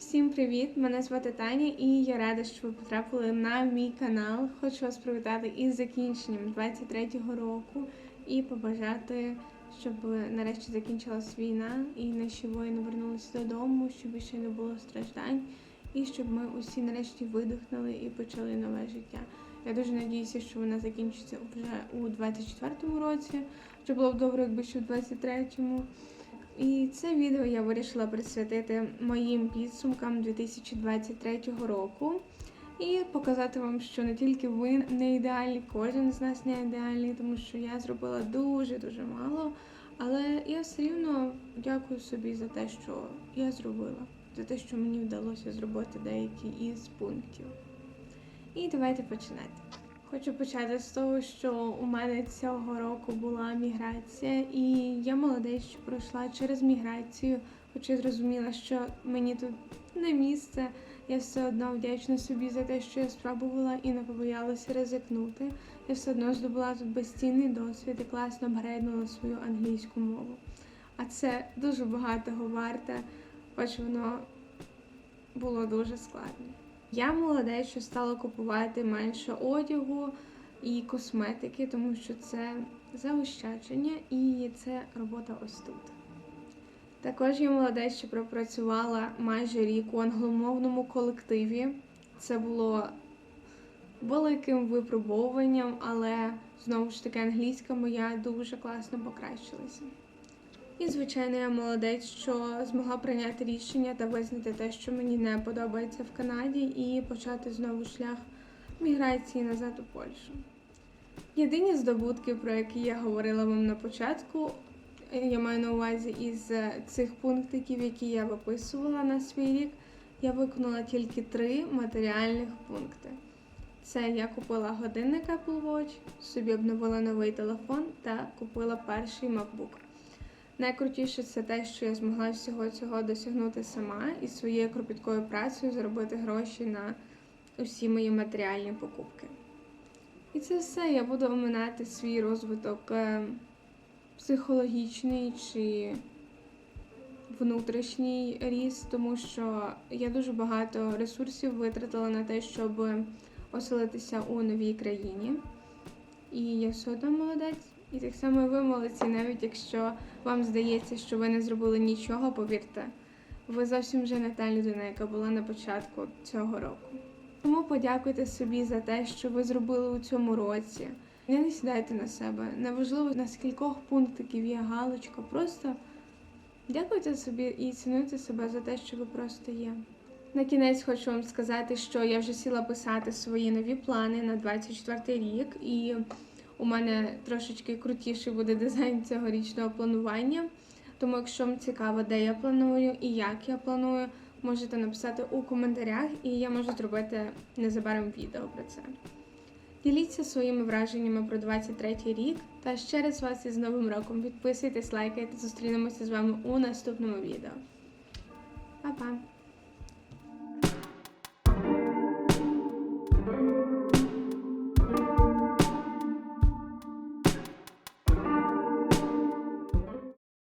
Всім привіт! Мене звати Таня і я рада, що ви потрапили на мій канал. Хочу вас привітати із закінченням 23-го року і побажати, щоб нарешті закінчилась війна і наші воїни вернулися додому, щоб більше не було страждань, і щоб ми усі нарешті видихнули і почали нове життя. Я дуже надіюся, що вона закінчиться вже у 24-му році. Що було б добре, якби ще в 23-му. І це відео я вирішила присвятити моїм підсумкам 2023 року і показати вам, що не тільки ви не ідеальні, кожен з нас не ідеальний, тому що я зробила дуже-дуже мало. Але я все рівно дякую собі за те, що я зробила, за те, що мені вдалося зробити деякі із пунктів. І давайте починати. Хочу почати з того, що у мене цього року була міграція, і я молодець, що пройшла через міграцію, хоча зрозуміла, що мені тут не місце. Я все одно вдячна собі за те, що я спробувала і не побоялася ризикнути. Я все одно здобула тут безцінний досвід і класно апгрейднула свою англійську мову. А це дуже багатого варте, хоч воно було дуже складно. Я молодець, що стала купувати менше одягу і косметики, тому що це заощадження і це робота ось тут. Також я молодець, що пропрацювала майже рік у англомовному колективі. Це було великим випробовуванням, але знову ж таки англійська моя дуже класно покращилася. І, звичайно, я молодець, що змогла прийняти рішення та визнати те, що мені не подобається в Канаді, і почати знову шлях міграції назад у Польщу. Єдині здобутки, про які я говорила вам на початку, я маю на увазі із цих пунктиків, які я виписувала на свій рік, я виконала тільки три матеріальних пункти. Це я купила годинник Apple Watch, собі обновила новий телефон та купила перший MacBook. Найкрутіше це те, що я змогла всього цього досягнути сама і своєю кропіткою працею заробити гроші на усі мої матеріальні покупки. І це все я буду оминати свій розвиток е, психологічний чи внутрішній ріст, тому що я дуже багато ресурсів витратила на те, щоб оселитися у новій країні. І я все одно молодець. І так само ви молодці, навіть якщо вам здається, що ви не зробили нічого, повірте, ви зовсім вже не та людина, яка була на початку цього року. Тому подякуйте собі за те, що ви зробили у цьому році. Не не сідайте на себе. Неважливо на скількох пунктиків є галочка. Просто дякуйте собі і цінуйте себе за те, що ви просто є. На кінець хочу вам сказати, що я вже сіла писати свої нові плани на 24 рік, і у мене трошечки крутіший буде дизайн цьогорічного планування. Тому, якщо вам цікаво, де я планую і як я планую, можете написати у коментарях, і я можу зробити незабаром відео про це. Діліться своїми враженнями про 23 рік. Та ще раз вас із Новим роком підписуйтесь, лайкайте, зустрінемося з вами у наступному відео. Па-па!